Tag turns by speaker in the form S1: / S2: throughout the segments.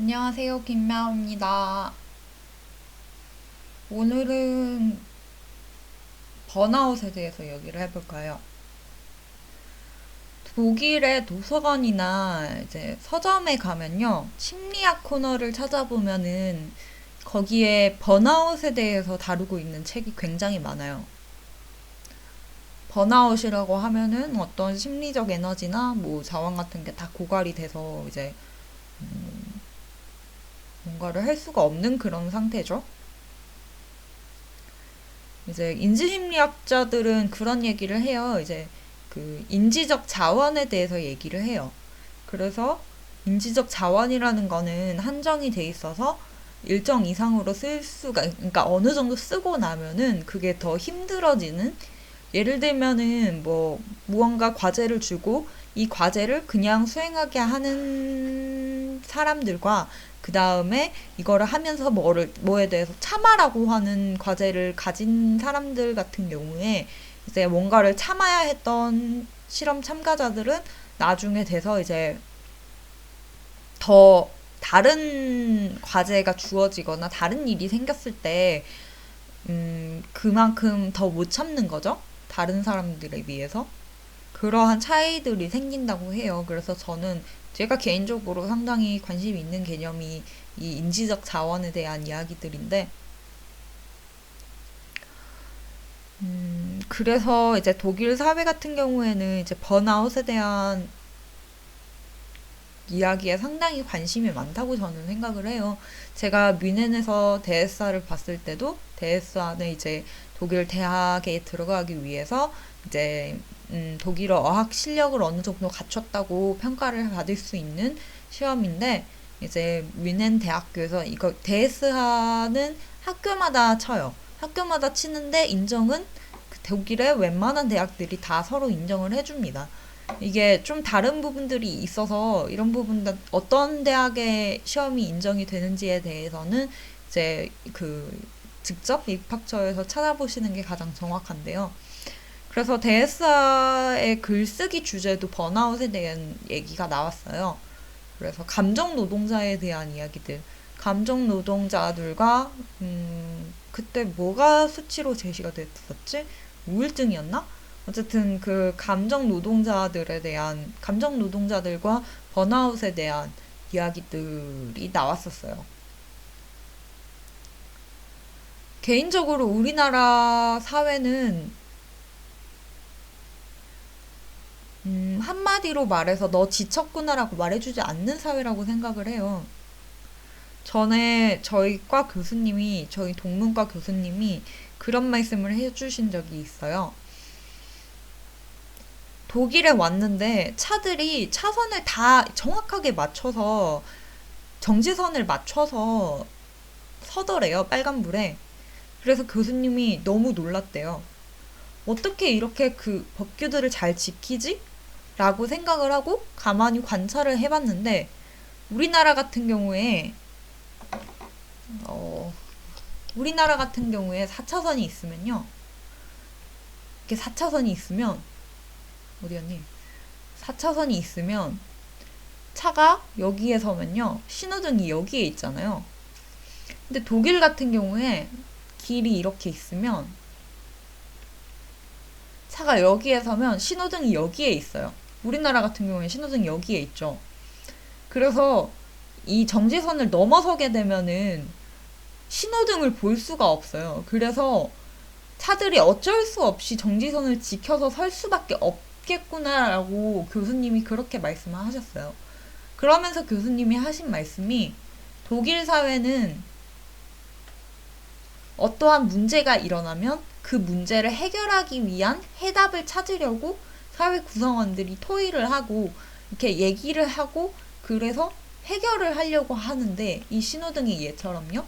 S1: 안녕하세요. 김미아입니다. 오늘은 번아웃에 대해서 얘기를 해볼까요? 독일의 도서관이나 이제 서점에 가면요. 심리학 코너를 찾아보면은 거기에 번아웃에 대해서 다루고 있는 책이 굉장히 많아요. 번아웃이라고 하면은 어떤 심리적 에너지나 뭐 자원 같은 게 다 고갈이 돼서 이제 음, 뭔가를 할 수가 없는 그런 상태죠. 이제 인지심리학자들은 그런 얘기를 해요. 이제 그 인지적 자원에 대해서 얘기를 해요. 그래서 인지적 자원이라는 거는 한정이 돼 있어서 일정 이상으로 쓸 수가, 그러니까 어느 정도 쓰고 나면은 그게 더 힘들어지는 예를 들면은 뭐 무언가 과제를 주고 이 과제를 그냥 수행하게 하는 사람들과 그 다음에 이거를 하면서 뭐를 뭐에 대해서 참아라고 하는 과제를 가진 사람들 같은 경우에 이제 뭔가를 참아야 했던 실험 참가자들은 나중에 돼서 이제 더 다른 과제가 주어지거나 다른 일이 생겼을 때 음, 그만큼 더 못 참는 거죠. 다른 사람들에 비해서. 그러한 차이들이 생긴다고 해요. 그래서 저는 제가 개인적으로 상당히 관심이 있는 개념이 이 인지적 자원에 대한 이야기들인데, 음, 그래서 이제 독일 사회 같은 경우에는 이제 번아웃에 대한 이야기에 상당히 관심이 많다고 저는 생각을 해요. 제가 뮌헨에서 대에스를 봤을 때도 대에스는 이제 독일 대학에 들어가기 위해서 이제 음, 독일어 어학 실력을 어느 정도 갖췄다고 평가를 받을 수 있는 시험인데 이제 뮌헨 대학교에서 이거 데스하는 학교마다 쳐요. 학교마다 치는데 인정은 그 독일의 웬만한 대학들이 다 서로 인정을 해줍니다. 이게 좀 다른 부분들이 있어서 이런 부분들 어떤 대학의 시험이 인정이 되는지에 대해서는 이제 그 직접 입학처에서 찾아보시는 게 가장 정확한데요. 그래서 대에스의 글쓰기 주제도 번아웃에 대한 얘기가 나왔어요. 그래서 감정 노동자에 대한 이야기들. 감정 노동자들과 음, 그때 뭐가 수치로 제시가 됐었지? 우울증이었나? 어쨌든 그 감정 노동자들에 대한 감정 노동자들과 번아웃에 대한 이야기들이 나왔었어요. 개인적으로 우리나라 사회는 음, 한마디로 말해서 너 지쳤구나라고 말해주지 않는 사회라고 생각을 해요. 전에 저희 과 교수님이, 저희 동문과 교수님이 그런 말씀을 해주신 적이 있어요. 독일에 왔는데 차들이 차선을 다 정확하게 맞춰서 정지선을 맞춰서 서더래요, 빨간불에. 그래서 교수님이 너무 놀랐대요. 어떻게 이렇게 그 법규들을 잘 지키지? 라고 생각을 하고 가만히 관찰을 해봤는데 우리나라 같은 경우에 어, 우리나라 같은 경우에 4차선이 있으면요. 이렇게 4차선이 있으면 어디였니? 4차선이 있으면 차가 여기에 서면요. 신호등이 여기에 있잖아요. 근데 독일 같은 경우에 길이 이렇게 있으면 차가 여기에 서면 신호등이 여기에 있어요. 우리나라 같은 경우에 신호등 여기에 있죠. 그래서 이 정지선을 넘어서게 되면은 신호등을 볼 수가 없어요. 그래서 차들이 어쩔 수 없이 정지선을 지켜서 설 수밖에 없겠구나라고 교수님이 그렇게 말씀을 하셨어요. 그러면서 교수님이 하신 말씀이 독일 사회는 어떠한 문제가 일어나면 그 문제를 해결하기 위한 해답을 찾으려고 사회 구성원들이 토의를 하고 이렇게 얘기를 하고 그래서 해결을 하려고 하는데 이 신호등의 예처럼요.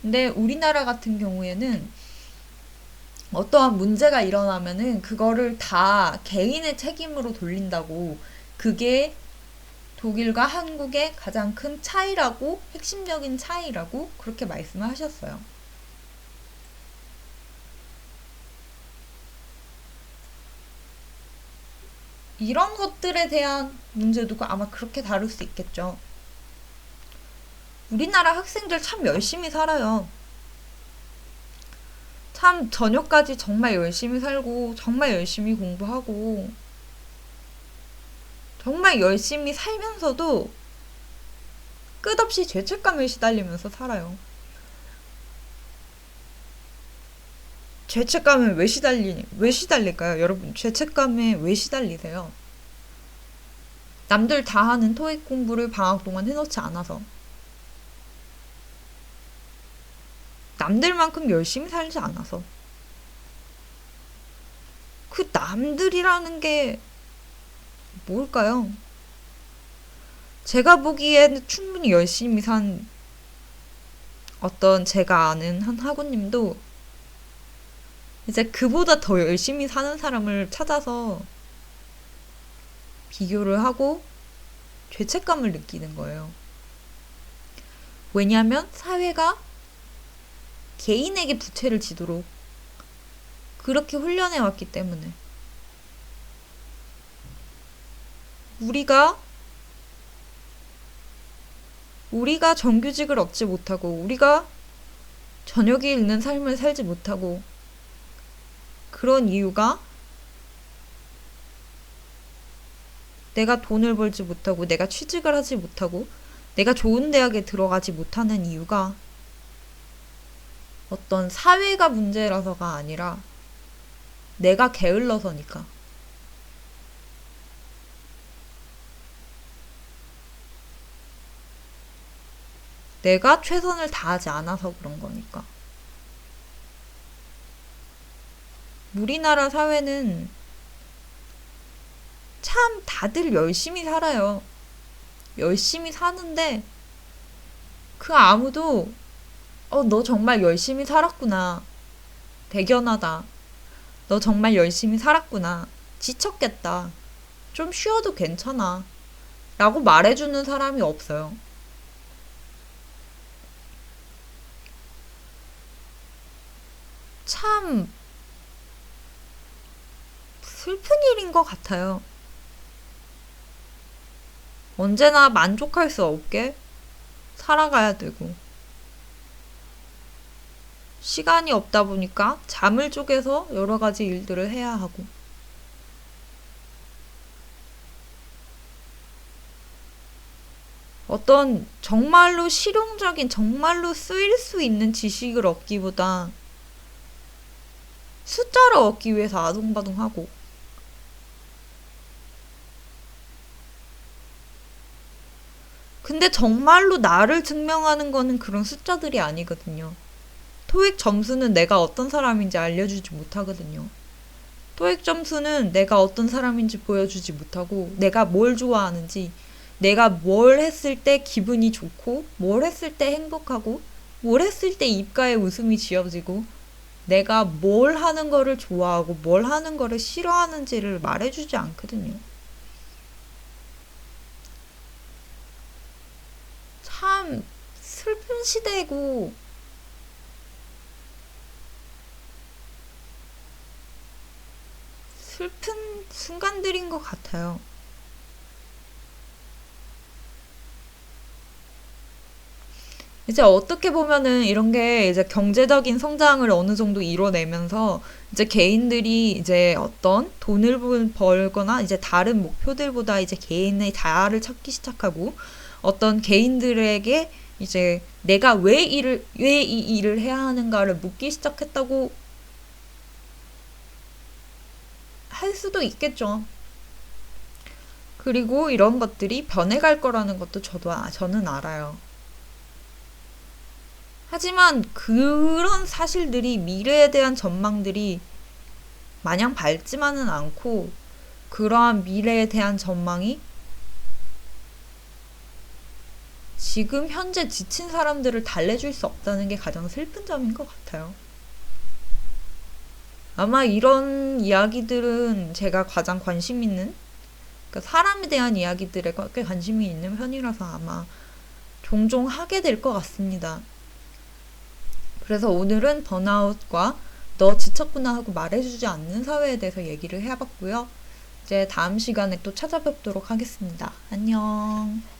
S1: 근데 우리나라 같은 경우에는 어떠한 문제가 일어나면은 그거를 다 개인의 책임으로 돌린다고 그게 독일과 한국의 가장 큰 차이라고 핵심적인 차이라고 그렇게 말씀을 하셨어요. 이런 것들에 대한 문제도 아마 그렇게 다룰 수 있겠죠. 우리나라 학생들 참 열심히 살아요. 참 저녁까지 정말 열심히 살고 정말 열심히 공부하고 정말 열심히 살면서도 끝없이 죄책감에 시달리면서 살아요. 죄책감에 왜 시달리니? 왜 시달릴까요? 여러분, 죄책감에 왜 시달리세요? 남들 다 하는 토익 공부를 방학 동안 해놓지 않아서. 남들만큼 열심히 살지 않아서. 그 남들이라는 게 뭘까요? 제가 보기에는 충분히 열심히 산 어떤 제가 아는 한 학우님도 이제 그보다 더 열심히 사는 사람을 찾아서 비교를 하고 죄책감을 느끼는 거예요. 왜냐하면 사회가 개인에게 부채를 지도록 그렇게 훈련해 왔기 때문에 우리가 우리가 정규직을 얻지 못하고 우리가 저녁이 있는 삶을 살지 못하고 그런 이유가 내가 돈을 벌지 못하고 내가 취직을 하지 못하고 내가 좋은 대학에 들어가지 못하는 이유가 어떤 사회가 문제라서가 아니라 내가 게을러서니까. 내가 최선을 다하지 않아서 그런 거니까. 우리나라 사회는 참 다들 열심히 살아요. 열심히 사는데 그 아무도 어, 너 정말 열심히 살았구나. 대견하다. 너 정말 열심히 살았구나. 지쳤겠다. 좀 쉬어도 괜찮아. 라고 말해주는 사람이 없어요. 참 슬픈 일인 것 같아요. 언제나 만족할 수 없게 살아가야 되고. 시간이 없다 보니까 잠을 쪼개서 여러 가지 일들을 해야 하고. 어떤 정말로 실용적인, 정말로 쓰일 수 있는 지식을 얻기보다 숫자를 얻기 위해서 아둥바둥하고 근데 정말로 나를 증명하는 거는 그런 숫자들이 아니거든요. 토익 점수는 내가 어떤 사람인지 알려주지 못하거든요. 토익 점수는 내가 어떤 사람인지 보여주지 못하고 내가 뭘 좋아하는지 내가 뭘 했을 때 기분이 좋고 뭘 했을 때 행복하고 뭘 했을 때 입가에 웃음이 지어지고 내가 뭘 하는 거를 좋아하고 뭘 하는 거를 싫어하는지를 말해주지 않거든요. 참 슬픈 시대고 슬픈 순간들인 것 같아요. 이제 어떻게 보면은 이런 게 이제 경제적인 성장을 어느 정도 이뤄내면서 이제 개인들이 이제 어떤 돈을 벌거나 이제 다른 목표들보다 이제 개인의 자아를 찾기 시작하고 어떤 개인들에게 이제 내가 왜 일을 왜 이 일을 해야 하는가를 묻기 시작했다고 할 수도 있겠죠. 그리고 이런 것들이 변해갈 거라는 것도 저도 아, 저는 알아요. 하지만 그런 사실들이 미래에 대한 전망들이 마냥 밝지만은 않고 그러한 미래에 대한 전망이 지금 현재 지친 사람들을 달래줄 수 없다는 게 가장 슬픈 점인 것 같아요. 아마 이런 이야기들은 제가 가장 관심 있는 그러니까 사람에 대한 이야기들에 꽤 관심이 있는 편이라서 아마 종종 하게 될 것 같습니다. 그래서 오늘은 번아웃과 너 지쳤구나 하고 말해주지 않는 사회에 대해서 얘기를 해봤고요. 이제 다음 시간에 또 찾아뵙도록 하겠습니다. 안녕.